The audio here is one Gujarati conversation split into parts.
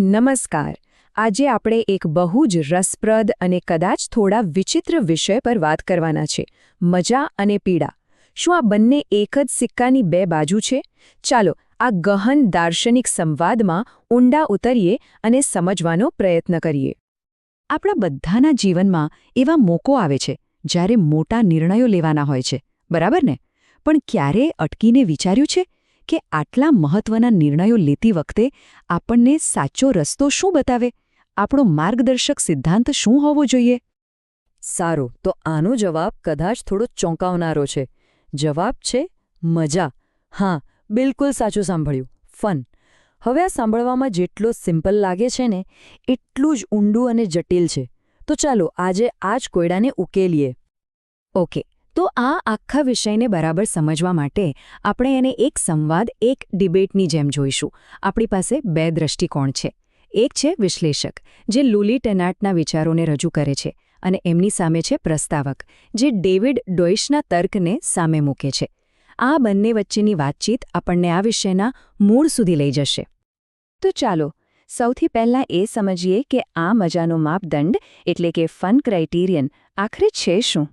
નમસ્કાર. આજે આપણે એક બહુ જ રસપ્રદ અને કદાચ થોડા વિચિત્ર વિષય પર વાત કરવાના છે. મજા અને પીડા. શું આ બંને એક જ સિક્કાની બે બાજુ છે? ચાલો, આ ગહન દાર્શનિક સંવાદમાં ઊંડા ઉતરીએ અને સમજવાનો પ્રયત્ન કરીએ. આપણા બધાના જીવનમાં એવા મોકો આવે છે, જ્યારે મોટા નિર્ણયો લેવાના હોય છે. બરાબર ને? પણ ક્યારે અટકીને વિચાર્યું છે? કે આટલા મહત્વના નિર્ણયો લેતી વખતે આપણને સાચો રસ્તો શું બતાવે? આપણો માર્ગદર્શક સિદ્ધાંત શું હોવો જોઈએ? સારું, તો આનો જવાબ કદાચ થોડો ચોંકાવનારો છે. જવાબ છે મજા. હા, બિલકુલ સાચું સાંભળ્યું. ફન. હવે આ સાંભળવામાં જેટલો સિમ્પલ લાગે છે ને, એટલું જ ઊંડું અને જટિલ છે. તો ચાલો આજે આ જ કોયડાને ઉકેલીએ. ઓકે. તો આ આખા વિષયને બરાબર સમજવા માટે આપણે એને એક સંવાદ, એક ડિબેટની જેમ જોઈશું. આપણી પાસે બે દ્રષ્ટિકોણ છે. એક છે વિશ્લેષક, જે લુલી ટેનાટના વિચારોને રજૂ કરે છે અને એમની સામે છે પ્રસ્તાવક, જે ડેવિડ ડોઇશના તર્કને સામે મૂકે છે. આ બંને વચ્ચેની વાતચીત આપણને આ વિષયના મૂળ સુધી લઈ જશે. તો ચાલો, સૌથી પહેલાં એ સમજીએ કે આ મજાનો માપદંડ એટલે કે ફન ક્રાઇટેરિયન આખરે છે શું?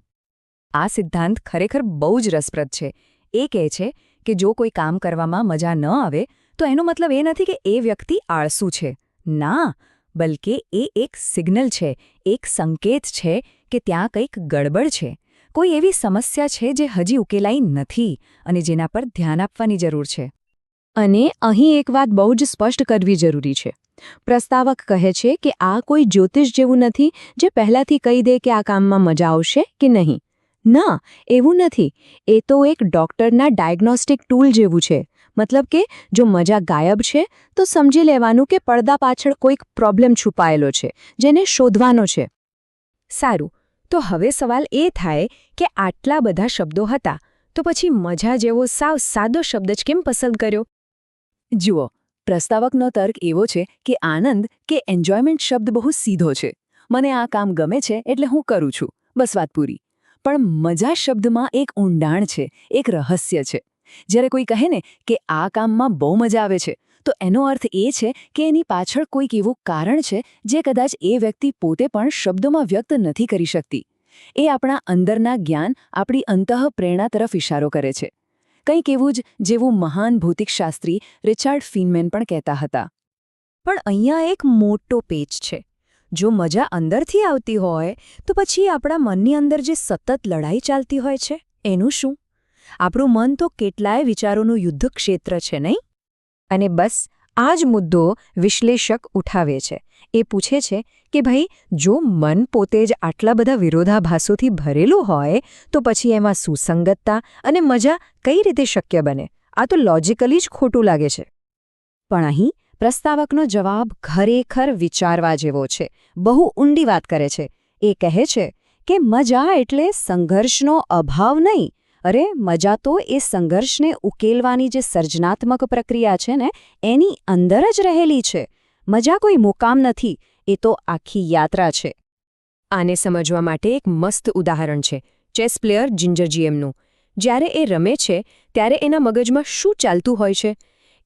આ સિદ્ધાંત ખરેખર બહુ જ રસપ્રદ છે. એ કહે છે કે જો કોઈ કામ કરવામાં મજા ન આવે, તો એનો મતલબ એ નથી કે એ વ્યક્તિ આળસુ છે. ના, બલકે એ એક સિગ્નલ છે, એક સંકેત છે કે ત્યાં કંઈક ગડબડ છે. કોઈ એવી સમસ્યા છે જે હજી ઉકેલાઈ નથી અને જેના પર ધ્યાન આપવાની જરૂર છે. અને અહીં એક વાત બહુ જ સ્પષ્ટ કરવી જરૂરી છે. પ્રસ્તાવક કહે છે કે આ કોઈ જ્યોતિષ જેવું નથી જે પહેલાથી કહી દે કે આ કામમાં મજા આવશે કે નહીં. ના, એવું નથી. એ તો એક ડૉક્ટરના ડાયગ્નોસ્ટિક ટૂલ જેવું છે. મતલબ કે, જો મજા ગાયબ છે, તો સમજી લેવાનું કે પડદા પાછળ કોઈક પ્રોબ્લેમ છુપાયેલો છે, જેને શોધવાનો છે. સારું, તો હવે સવાલ એ થાય કે આટલા બધા શબ્દો હતા, તો પછી મજા જેવો સાવ સાદો શબ્દ જ કેમ પસંદ કર્યો? જુઓ, પ્રસ્તાવકનો તર્ક એવો છે કે આનંદ કે એન્જોયમેન્ટ શબ્દ બહુ સીધો છે. મને આ કામ ગમે છે એટલે હું કરું છું. બસ વાત પૂરી. પણ મજા શબ્દમાં એક ઊંડાણ છે, એક રહસ્ય છે. જ્યારે કોઈ કહે ને કે આ કામમાં બહુ મજા આવે છે, તો એનો અર્થ એ છે કે એની પાછળ કોઈક એવું કારણ છે જે કદાચ એ વ્યક્તિ પોતે પણ શબ્દોમાં વ્યક્ત નથી કરી શકતી. એ આપણા અંદરના જ્ઞાન, આપણી અંતઃપ્રેરણા તરફ ઇશારો કરે છે. કંઈક એવું જ જેવું મહાન ભૌતિકશાસ્ત્રી રિચાર્ડ ફિનમેન પણ કહેતા હતા. પણ અહીંયા એક મોટો પેચ છે. જો મજા અંદરથી આવતી હોય, તો પછી આપણા મનની અંદર જે સતત લડાઈ ચાલતી હોય છે, એનું શું? આપણું મન તો કેટલાય વિચારોનું યુદ્ધ ક્ષેત્ર છે, નહીં? અને બસ, આ જ મુદ્દો વિશ્લેષક ઉઠાવે છે. એ પૂછે છે કે ભાઈ, જો મન પોતે જ આટલા બધા વિરોધાભાસોથી ભરેલું હોય, તો પછી એમાં સુસંગતતા અને મજા કઈ રીતે શક્ય બને? આ તો લોજિકલી જ ખોટું લાગે છે. પણ અહીં પ્રસ્તાવકનો જવાબ ખરેખર વિચારવા જેવો છે. બહુ ઊંડી વાત કરે છે. એ કહે છે કે, મજા એટલે સંઘર્ષનો અભાવ નહીં. અરે, મજા તો એ સંઘર્ષને ઉકેલવાની જે સર્જનાત્મક પ્રક્રિયા છે ને, એની અંદર જ રહેલી છે. મજા કોઈ મુકામ નથી. એ તો આખી યાત્રા છે. આને સમજવા માટે એક મસ્ત ઉદાહરણ છે, ચેસ પ્લેયર જિંજરજીએમનું. જ્યારે એ રમે છે, ત્યારે એના મગજમાં શું ચાલતું હોય છે?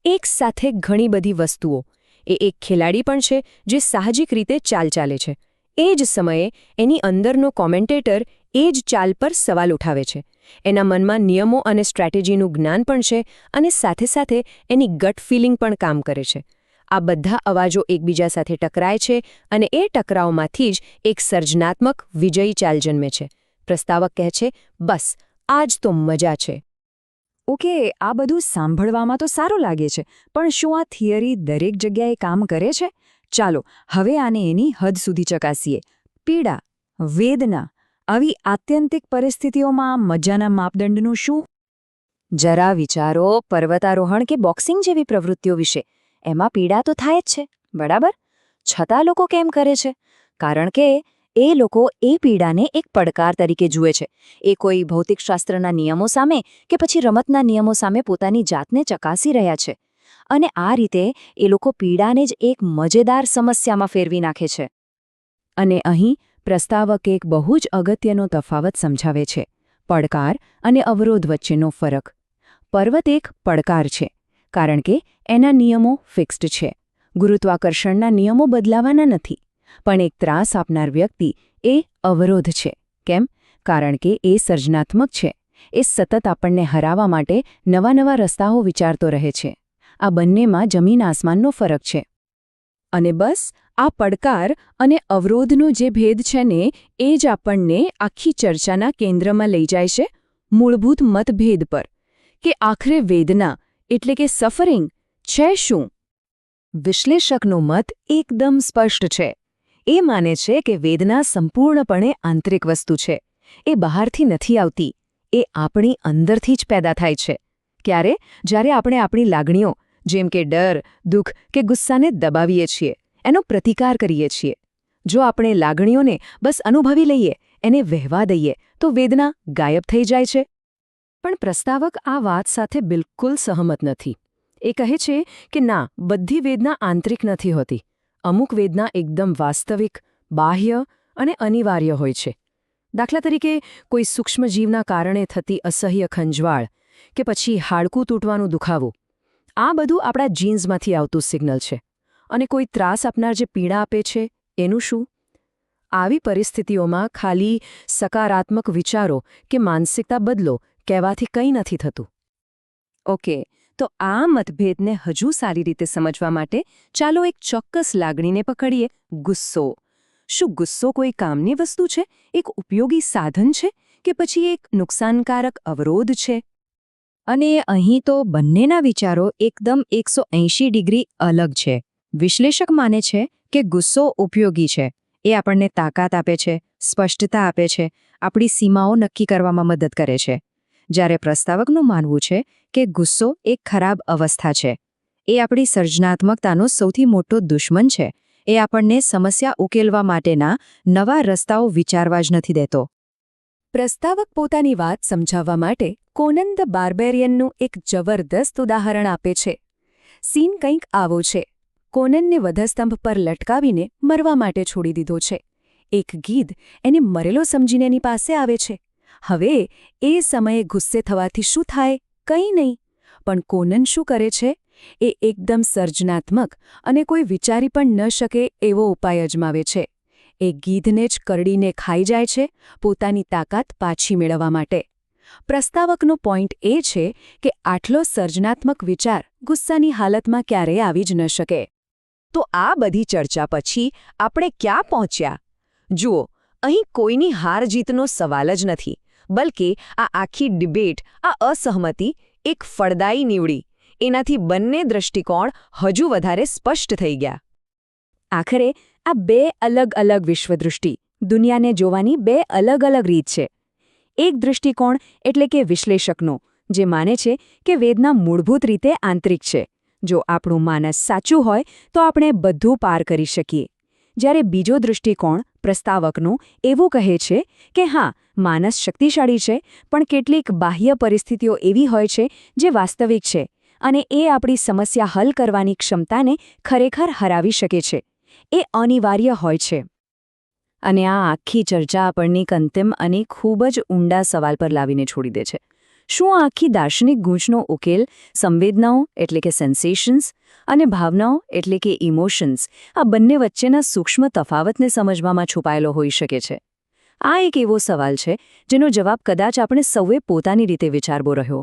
એક સાથે ઘણી બધી વસ્તુઓ. એ એક ખેલાડી પણ છે, જે સાહજિક રીતે ચાલ ચાલે છે. એ જ સમયે એની અંદરનો કોમેન્ટેટર એ જ ચાલ પર સવાલ ઉઠાવે છે. એના મનમાં નિયમો અને સ્ટ્રેટેજીનું જ્ઞાન પણ છે અને સાથે સાથે એની ગટ ફિલિંગ પણ કામ કરે છે. આ બધા અવાજો એકબીજા સાથે ટકરાય છે અને એ ટકરાવમાંથી જ એક સર્જનાત્મક વિજયી ચાલ જન્મે છે. પ્રસ્તાવક કહે છે, બસ, આજ તો મજા છે. ઓકે આ બધું સાંભળવામાં તો સારું લાગે છે, પણ શું આ થિયરી દરેક જગ્યાએ કામ કરે છે? ચાલો, હવે આને એની હદ સુધી ચકાસીએ. પીડા, વેદના, આવી આત્યંતિક પરિસ્થિતિઓમાં મજાના માપદંડનું શું? જરા વિચારો, પર્વતારોહણ કે બોક્સિંગ જેવી પ્રવૃત્તિઓ વિશે. એમાં પીડા તો થાય જ છે, બરાબર? છતાં લોકો કેમ કરે છે? કારણ કે એ લોકો એ પીડાને એક પડકાર તરીકે જુએ છે. એ કોઈ ભૌતિકશાસ્ત્રના નિયમો સામે કે પછી રમતના નિયમો સામે પોતાની જાતને ચકાસી રહ્યા છે. અને આ રીતે એ લોકો પીડાને જ એક મજેદાર સમસ્યામાં ફેરવી નાખે છે. અને અહીં પ્રસ્તાવક એક બહુ જ અગત્યનો તફાવત સમજાવે છે. પડકાર અને અવરોધ વચ્ચેનો ફરક. પર્વત એક પડકાર છે, કારણ કે એના નિયમો ફિક્સ્ડ છે. ગુરુત્વાકર્ષણના નિયમો બદલાવાના નથી. પણ એક ત્રાસ આપનાર વ્યક્તિ એ અવરોધ છે. કેમ? કારણ કે એ સર્જનાત્મક છે. એ સતત આપણને હરાવા માટે નવા નવા રસ્તાઓ વિચારતો રહે છે. આ બંનેમાં જમીન આસમાનનો ફરક છે. અને બસ, આ પડકાર અને અવરોધનો જે ભેદ છે ને, એ જ આપણને આખી ચર્ચાના કેન્દ્રમાં લઈ જાય છે મૂળભૂત મતભેદ પર. કે આખરે વેદના એટલે કે સફરિંગ છે શું? વિશ્લેષકનો મત એકદમ સ્પષ્ટ છે. એ માને છે કે વેદના સંપૂર્ણપણે આંતરિક વસ્તુ છે. એ બહારથી નથી આવતી. એ આપણી અંદરથી જ પેદા થાય છે. ક્યારે? જ્યારે આપણે આપણી લાગણીઓ, જેમ કે ડર, દુઃખ કે ગુસ્સાને દબાવીએ છીએ, એનો પ્રતિકાર કરીએ છીએ. જો આપણે લાગણીઓને બસ અનુભવી લઈએ, એને વહેવા દઈએ, તો વેદના ગાયબ થઈ જાય છે. પણ પ્રસ્તાવક આ વાત સાથે બિલકુલ સહમત નથી. એ કહે છે કે ના, બધી વેદના આંતરિક નથી હોતી. અમુક વેદના એકદમ વાસ્તવિક, બાહ્ય અને અનિવાર્ય હોય છે. દાખલા તરીકે, કોઈ સૂક્ષ્મજીવના કારણે થતી અસહ્ય ખંજવાળ કે પછી હાડકું તૂટવાનું દુખાવો, આ બધું આપણા જીન્સમાંથી આવતું સિગ્નલ છે. અને કોઈ ત્રાસ આપનાર જે પીડા આપે છે, એનું શું? આવી પરિસ્થિતિઓમાં ખાલી સકારાત્મક વિચારો કે માનસિકતા બદલો કહેવાથી કંઈ નથી થતું. ઓકે તો આ મતભેદને હજુ સારી રીતે સમજવા માટે ચાલો એક ચોક્કસ લાગણીને પકડીએ. ગુસ્સો. શું ગુસ્સો કોઈ કામની વસ્તુ છે? એક ઉપયોગી સાધન છે કે પછી એક નુકસાનકારક અવરોધ છે? અને અહીં તો બંનેના વિચારો એકદમ એકસો ડિગ્રી અલગ છે. વિશ્લેષક માને છે કે ગુસ્સો ઉપયોગી છે. એ આપણને તાકાત આપે છે, સ્પષ્ટતા આપે છે, આપણી સીમાઓ નક્કી કરવામાં મદદ કરે છે. જ્યારે પ્રસ્તાવકનું માનવું છે કે ગુસ્સો એક ખરાબ અવસ્થા છે. એ આપણી સર્જનાત્મકતાનો સૌથી મોટો દુશ્મન છે. એ આપણને સમસ્યા ઉકેલવા માટેના નવા રસ્તાઓ વિચારવા જ નથી દેતો. પ્રસ્તાવક પોતાની વાત સમજાવવા માટે કોનન ધ બાર્બેરિયનનું એક જબરદસ્ત ઉદાહરણ આપે છે. સીન કંઈક આવો છે. કોનનને વધસ્તંભ પર લટકાવીને મરવા માટે છોડી દીધો છે. એક ગીધ એને મરેલો સમજીને એની પાસે આવે છે. હવે એ સમયે ગુસ્સે થવાથી શું થાય? કંઈ નહીં. પણ કોનન શું કરે છે? એ એકદમ સર્જનાત્મક અને કોઈ વિચારી પણ ન શકે એવો ઉપાય અજમાવે છે. એ ગીધને જ કરડીને ખાઈ જાય છે પોતાની તાકાત પાછી મેળવવા માટે. પ્રસ્તાવકનો પોઈન્ટ એ છે કે આટલો સર્જનાત્મક વિચાર ગુસ્સાની હાલતમાં ક્યારેય આવી જ ન શકે. તો આ બધી ચર્ચા પછી આપણે ક્યાં પહોંચ્યા? જુઓ અહીં કોઈની હાર જીતનો સવાલ જ નથી, બલકે આ આખી ડિબેટ, આ અસહમતિ એક ફળદાયી નીવડી. એનાથી બંને દૃષ્ટિકોણ હજુ વધારે સ્પષ્ટ થઈ ગયા. આખરે આ બે અલગ અલગ વિશ્વદૃષ્ટિ, દુનિયાને જોવાની બે અલગ અલગ રીત છે. એક દૃષ્ટિકોણ એટલે કે વિશ્લેષકનો, જે માને છે કે વેદના મૂળભૂત રીતે આંતરિક છે. જો આપણું માનસ સાચું હોય, તો આપણે બધું પાર કરી શકીએ. જ્યારે બીજો દૃષ્ટિકોણ પ્રસ્તાવકનો એવું કહે છે કે હા, માનસ શક્તિશાળી છે, પણ કેટલીક બાહ્ય પરિસ્થિતિઓ એવી હોય છે જે વાસ્તવિક છે અને એ આપણી સમસ્યા હલ કરવાની ક્ષમતાને ખરેખર હરાવી શકે છે. એ અનિવાર્ય હોય છે. અને આ આખી ચર્ચા આપણને એક અંતિમ અને ખૂબ જ ઊંડા સવાલ પર લાવીને છોડી દે છે. શું આખી દાર્શનિક ગૂંચનો ઉકેલ સંવેદનાઓ એટલે કે સેન્સેશન્સ અને ભાવનાઓ એટલે કે ઇમોશન્સ આ બંને વચ્ચેના સૂક્ષ્મ તફાવતને સમજવામાં છુપાયેલો હોઈ શકે છે? આ એક એવો સવાલ છે જેનો જવાબ કદાચ આપણે સૌએ પોતાની રીતે વિચારવો રહ્યો.